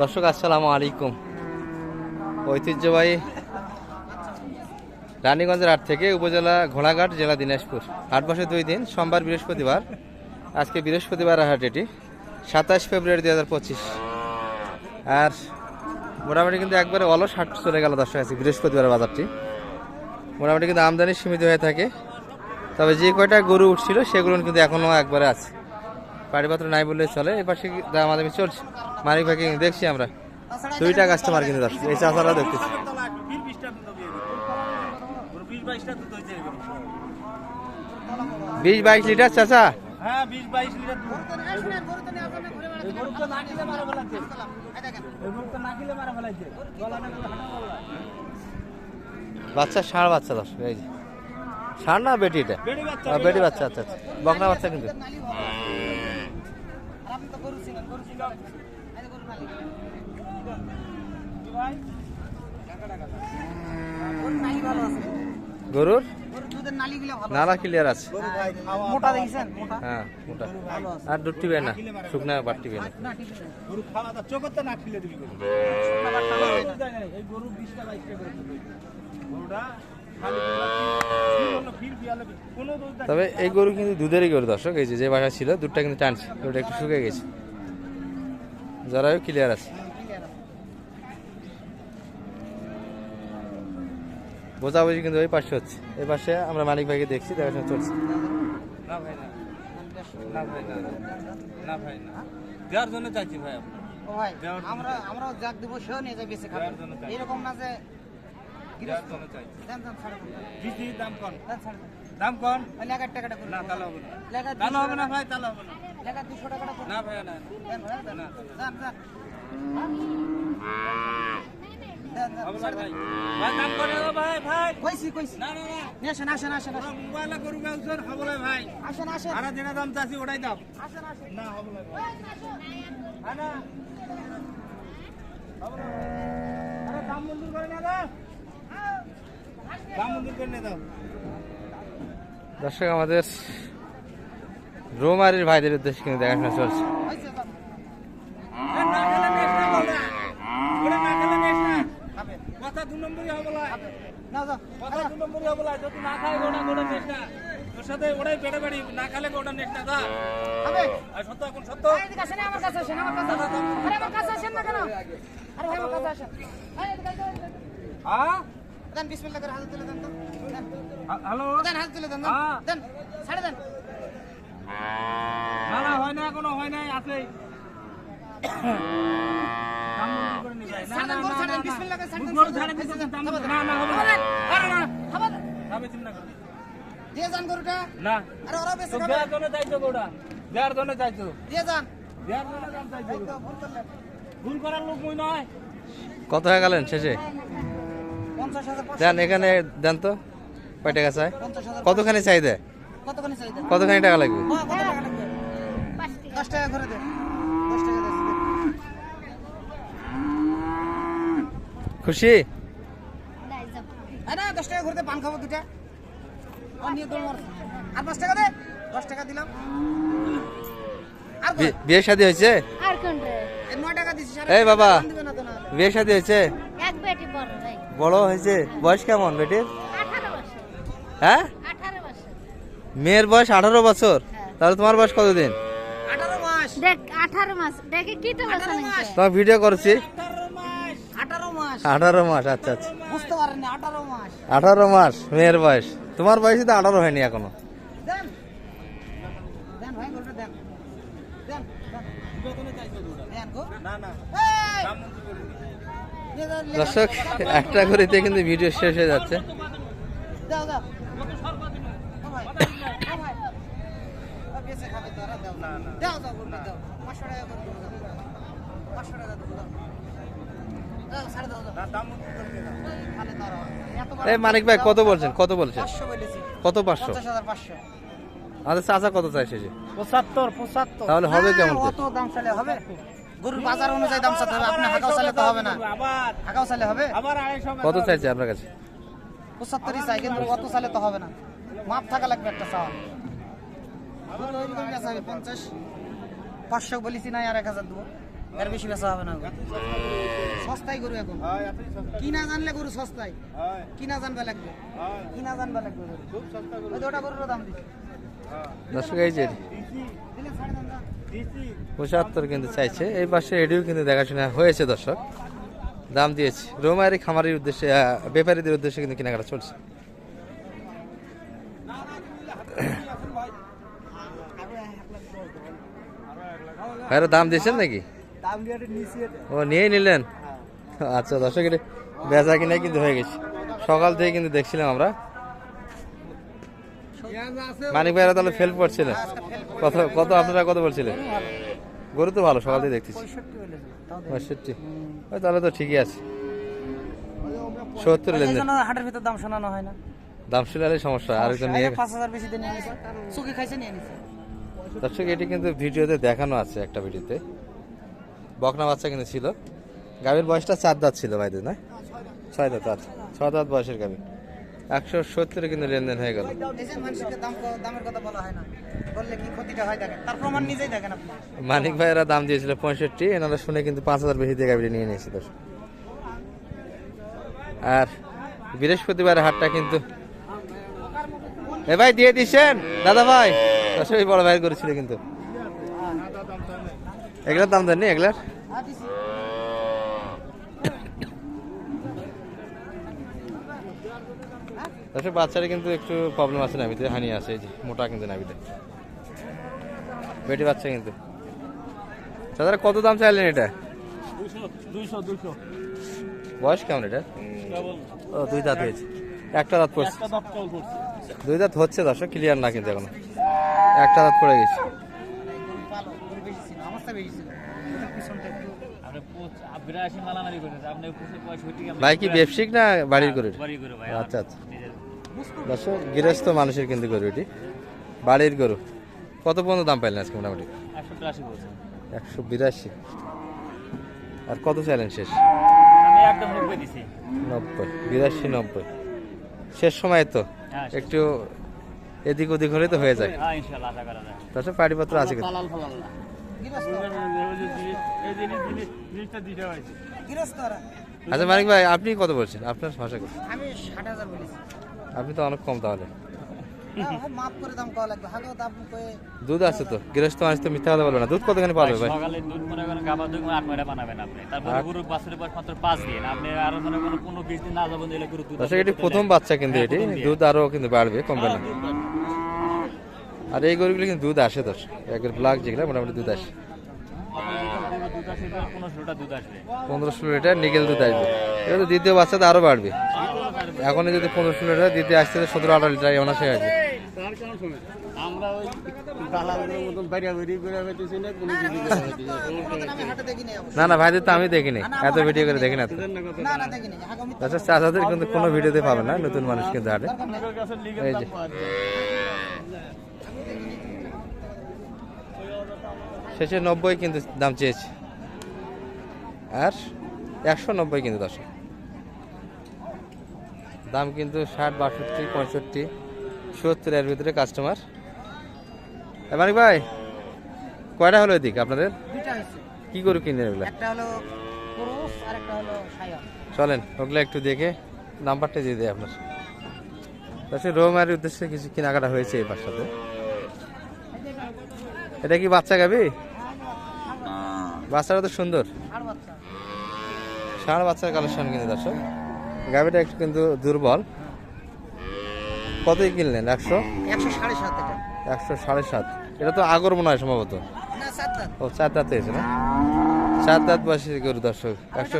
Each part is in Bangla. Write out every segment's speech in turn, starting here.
দর্শক, আসসালামু আলাইকুম। ঐতিহ্যবাহী রানীগঞ্জের হাট থেকে উপজেলা ঘোড়াঘাট, জেলা দিনাজপুর। হাট বসে দুই দিন, সোমবার, বৃহস্পতিবার। আজকে বৃহস্পতিবার হাট এটি, সাতাশ ফেব্রুয়ারি দুই হাজার পঁচিশ। আর মোটামুটি কিন্তু একবারে অলস হাট চলে গেল দর্শক আছে বৃহস্পতিবার বাজারটি। মোটামুটি কিন্তু আমদানি সীমিত হয়ে থাকে। তবে যে কয়টা গরু উঠছিল, সেগুলো কিন্তু এখনও একবারে আছে। পাড়িপত্র নাই বললে চলে এই পাশে দামাদামি চলছে। মালিক ভাইকে কিন্তু দেখছি আমরা। দুইটা কাস্টমার কিন্তু দর্শক এই চাষারা দেখতেছি। বিশ বাইশ লিটার চাচা? মারা মারা বললা। বাচ্চা ষাঁড় বাচ্চা দর্শক এই যে। ষাঁড় না বেটি এটা? বাচ্চা। বেটি বাচ্চা আচ্ছা আচ্ছা। বকনা বাচ্চা কিন্তু। ভাই। গরুর দুধের নালিগুলো ভালো নালা ক্লিয়ার আছে। গরু ভাই খাওয়া মোটা দেখছেন? হ্যাঁ মোটা। আর দুধ টিবে না? শুকনা বাট টিবে না? গরু খাওয়া খেলে দিবি গরু। এই গরু গরুটা তবে এই গরু কিন্তু দুধেরই গরু দর্শক। এই যে যে বাসা ছিল দুধটা কিন্তু টানছে গরুটা একটু শুকিয়ে গেছে। জরায়ু ক্লিয়ার আছে। বোঝাবুঝি কিন্তু ওই পাশে হচ্ছে। এই পাশে আমরা মালিক ভাইকে দেখছি দেখাশোনা চলছে। না ভাই না। না ভাই না। না ভাই না দেওয়ার জন্য চাইছি ভাই আমরা আমরা যাক দিব সেও নিয়ে যাই বেশি খাবে জন্য এরকম না যে দাম কম। দাম কম। লেখার টাকাটা করে না তাহলে হবে না। তাহলে হবে না ভাই তাহলে হবে না। লেখা দুশো টাকাটা না ভাই না না। দেন দেন দেন দেন হবে না ভাই। ভাই দাম করে দেবো ভাই ভাই। কইছি কইছি। না না না। নিয়ে আসেন আসেন আসেন আসেন মোবাইলে গরু গাউছেন হবে না ভাই। আসেন আসেন। আরে যেটা দাম চাচ্ছি ওটাই দাম। আসেন আসেন। না হবে না দাম মঞ্জুর করে না দর্শক আমাদের রোমারির ভাইদের উদ্দেশ্যে কিন্তু দেখাশোনা চলছে। আরে আমার কাছে আসেন না কেন? আরে ভাই আমার কাছে আসেন। হ্যাঁ দেন বিসমিল্লাহ করে হাত তুলে দেন তো হ্যালো দেন হাত তুলে দেন দেন। হ্যাঁ। ছাড়ে দেন না না হয় না এখনও হয় নাই আছে না। দিয়ে যান গরুটা আরে ওরা বেশি দেওয়ার জন্য চাইছো গরুটা দেওয়ার জন্য চাইছো দিয়ে যান দেওয়ার জন্য চাইছো ভুল করার লোক মুই নয় কত হয়ে গেলেন শেষে? দেন এখানে দেন তো কয় টাকা চাই? কতখানি চাই দেয় কতখানি টাকা লাগবে? কত টাকা লাগবে? দশ টাকা করে দেন দশ টাকা খুশি? আরে দশ টাকা করে দে পান খাব দুটা আর নিয়ে দৌড় মার। আর পাঁচ টাকা দে। দশ টাকা দিলাম? বিয়ে শাদী হয়েছে? এই বাবা। বিয়ে শাদী হয়েছে? এক বেটি বড়। বড় হয়েছে। বয়স কেমন বেটির? হ্যাঁ? মেয়ের বয়স আঠারো বছর। হ্যাঁ। তাহলে তোমার বয়স কতদিন? তোমার ভিডিও করছি। আঠারো মাস। আচ্ছা আচ্ছা। বুঝতে পারেন না আঠারো মাস মেয়ের বয়স। তোমার বয়সে তো আঠারো হয়নি এখনও দেন দেন ভাই গরুটা দেন দেন দেন। দেন গো না না এই! দাম মঞ্জুর করে নি। দিয়ে দাও, লেখা- দর্শক একটা করেতে কিন্তু ভিডিও শেষ হয়ে যাচ্ছে দাও দাও ও ভাই ও ভাই ও বেঁচে খাবে তো ওরা দাও দাও দাও গরুটা দাও পাঁচশো টাকা করে দেবো, দাও পাঁচশো টাকা দেবো দাও দাও সাড়ে দাও দাও না দাম মঞ্জুর করে নি। তাহলে দাঁড়াও এত বড় এই মানিক ভাই, কত বলছেন? কত বলছেন? কত পাঁচশো? আমাদের চাচা কত চাই শেষে? পঁচাত্তর পঁচাত্তর। তাহলে হবে কেমন করে? অত দাম চালে হবে। গরুর বাজার অনুযায়ী দাম চাতে হবে আপনি হাঁকাও চালে তো হবে না। হাঁকাও চালে হবে। কত চাইছে আপনার কাছে? পঁচাত্তরই চাই কিন্তু অত চালে তো হবে না। মাপ থাকা লাগবে একটা চাওয়া। পঞ্চাশ। পাঁচশো বলেছি নাই আর এক হাজার দেবো। এর বেশি বেচা হবে না সস্তায় গরু এখন। হয় আপনি সস্তা কি না জানলে গরু সস্তায়। হয়। কি জানবে লাগবে। হয়। কি জানবে লাগবে ওটা গরুর দাম দিচ্ছে। দর্শক, এই যে পঁচাত্তর কিন্তু চাইছে। এই পাশে এটিও কিন্তু দেখাশোনা হয়েছে দর্শক। দাম দিয়েছে। রোমারি খামারির উদ্দেশ্যে ব্যাপারীদের উদ্দেশ্যে কিন্তু কেনাকাটা চলছে। ভাইরা দাম দিয়েছেন নাকি? ও, নিয়েই নিলেন? আচ্ছা দর্শক, এটা বেচা কিনাই কিন্তু হয়ে গেছে। সকাল থেকে কিন্তু দেখছিলাম আমরা। মানিক ভাইরা তাহলে ফেল করছিলেন কত কত আপনারা কত বলছিলেন গরু তো ভালো সকাল থেকে দেখতেছি। পঁয়ষট্টি। দেন। ওই তাহলে তো ঠিকই আছে। সত্তর লেনদেন। হাটের ভিতর দাম শোনানো হয় না। দাম শুনলে সমস্যা আর একজন নিয়ে পাঁচ হাজার বেশি দিয়ে নিয়ে খাইছে নিয়ে নিছে। দর্শক এটি কিন্তু ভিডিওতে দেখানো আছে একটা ভিডিওতে। বকনা বাচ্চা কিন্তু ছিল। গাভীর বয়সটা চার দাঁত ছিল ভাইদের না? ছয় দাঁত আচ্ছা। ছয় দাঁত বয়সের গাভী একশো সত্তরে কিন্তু লেনদেন হয়ে গেল। মানিক ভাইয়েরা দাম দিয়েছিল পঁয়ষট্টি এনারা শুনে কিন্তু পাঁচ হাজার বেশি দিয়ে গাভীটা নিয়ে নিয়েছে দর্শক। আর বৃহস্পতিবার হাটটা কিন্তু এ ভাই দিয়ে দিচ্ছেন? দাদা ভাই। বড় ভাই করেছিল কিন্তু। এগুলার দাম দেননি এগুলার? দিছি বাচ্চারা কিন্তু একটু প্রবলেম আছে নাবিতে হানি আছে এই যে মোটা কিন্তু নাবিতে বেটি বাচ্চা কিন্তু। দাদা কত দাম চাইলেন এটা? বয়স কেমন এটা? ও দুই দাঁত হয়েছে। একটা দাঁত পড়ছে। দুই দাঁত হচ্ছে দর্শক ক্লিয়ার না কিন্তু এখনও। একটা দাঁত পড়ে গেছে। ভাই কি ব্যবসায়িক না বাড়ির করে? আচ্ছা আচ্ছা। দর্শক গৃহস্থ মানুষের কিন্তু গরু এটি। বাড়ির গরু। কত পর্যন্ত দাম পাইলেন আজকে মোটামুটি? একশো বিরাশি। আর কত চাইলেন শেষ? নব্বই বিরাশি নব্বই। শেষ সময় তো। হ্যাঁ, একটু এদিক ওদিক হলে তো হয়ে যায়। হ্যাঁ তাছাড়া পাটিপত্র আছে কিন্তু। আচ্ছা মানিক ভাই আপনি কত বলছেন? আপনার ভাষা কত? আমি ষাট হাজার বলেছি। আপনি তো অনেক কম তাহলে। দুধ আছে তো? গৃহস্থ মানুষ তো মিথ্যা কথা বলবে না। দুধ কতখানি পাবে ভাই সকালে দুধ মনে করেন গাবার দুধ আট বানাবেন আপনি? তারপরে গরু বাছুরের মাত্র পাঁচ দিন। আপনি আরও মনে করেন পনেরো বিশ দিন না যাবেন দিলে গরু দুধ দর্শক এটি প্রথম বাচ্চা কিন্তু হ্যাঁ, এটি। দুধ আরও কিন্তু বাড়বে কমবে না। হ্যাঁ। আর এই গরুগুলো কিন্তু দুধ আসে দর্শক। একের ব্লাক যেগুলো মোটামুটি দুধ আসে। যখন গরু দুধ আসবে পনেরো ষোলোটা দুধ আসবে। পনেরো ষোলো লিটার নিকেল দুধ আসবে। এটা তো দ্বিতীয় বাচ্চাতে আরও বাড়বে। এখনই যদি পনেরো ষোলো লিটার দ্বিতীয় আসতে সতেরো আঠারো লিটার এমন আসে আসবে। আমরা ওই দালালের মতন বাইরে বেরিয়ে করে বেঁচেছি না কোনো কিছু না। না না ভাইদের তো আমি দেখিনি। এত ভিডিও করে দেখি না তো। না না দেখিনি আচ্ছা চাচাদের কিন্তু কোনো ভিডিওতে পাবে না নতুন মানুষ কিন্তু হাটে এই যে। শেষে নব্বই কিন্তু দাম চেয়েছে। আর একশো নব্বই কিন্তু দশ দাম কিন্তু ষাট বাষট্টি পঁয়ষট্টি সত্তর এর ভিতরে কাস্টমার মানিক ভাই কয়টা হলো এদিক আপনাদের? কি করে কিনলেন এগুলো? চলেন ওগুলো একটু দেখে নাম্বারটা দিয়ে দেয় আপনার। তাছাড়া রোমারের উদ্দেশ্যে কিছু কেনাকাটা হয়েছে এই বাসাতে এটা কি বাচ্চা গাবি? বাচ্চাটা তো সুন্দর। ষাঁড় বাচ্চার কালেকশন কিন্তু দর্শক। গাভিটা একটু কিন্তু দুর্বল। কতই কিনলেন? একশো? একশো সাড়ে সাত এটা। একশো সাড়ে সাত। এটা তো আগর মনে হয় সম্ভবত। ও চার দাঁত হয়েছে না? চার দাঁত বয়সী গরু দর্শক। একশো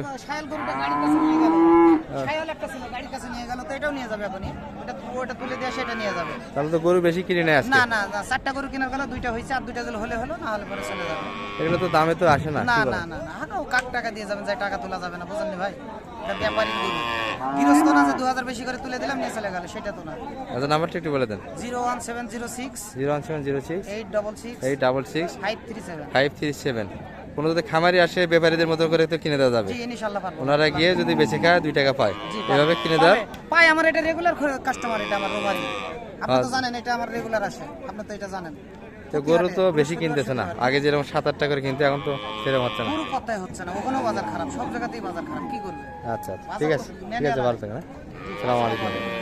গেল গেল ওটা তুলে দিয়ে সেটা নিয়ে যাবে। তাহলে তো গরু বেশি কিনে নেয় আজকে? না না না চারটা গরু কেনার গেল দুইটা হয়েছে আর দুইটা যদি হলে হলো না হলে পরে চলে যাবে। এগুলো তো দামে তো আসে না না না না না হ্যাঁ কাক টাকা দিয়ে যাবেন যাই টাকা তোলা যাবে না বুঝলেন ভাই? এটা ব্যাপারী গরু। গৃহস্থ না যে দু হাজার বেশি করে তুলে দিলাম নিয়ে চলে গেল সেটা তো না। আচ্ছা নাম্বারটা একটু বলে দেন। Zero one seven zero six zero one seven zero six eight double six eight double six five three seven. Five three seven. কোনো যদি খামারি আসে ব্যাপারীদের মতো করে তো কিনে দেওয়া যাবে। ওনারা গিয়ে যদি বেশি খায় দুই টাকা পায়। এভাবে কিনে দেওয়া পাই আমার এটা রেগুলার কাস্টমার এটা আমার রোমারি। আপনি তো আচ্ছা। জানেন এটা আমার রেগুলার আসে। আপনি তো এটা জানেন। তো গরু তো বেশি কিনতেছে না। আগে যেরকম সাত আট টাকা করে কিনতে এখন তো সেরকম হচ্ছে না। গরু কথাই হচ্ছে না। ওখানেও বাজার খারাপ সব জায়গাতেই বাজার খারাপ। কি করবে? আচ্ছা আচ্ছা। ঠিক আছে ঠিক আছে ভালো থাকেন হ্যাঁ? সালাম। আলাইকুম।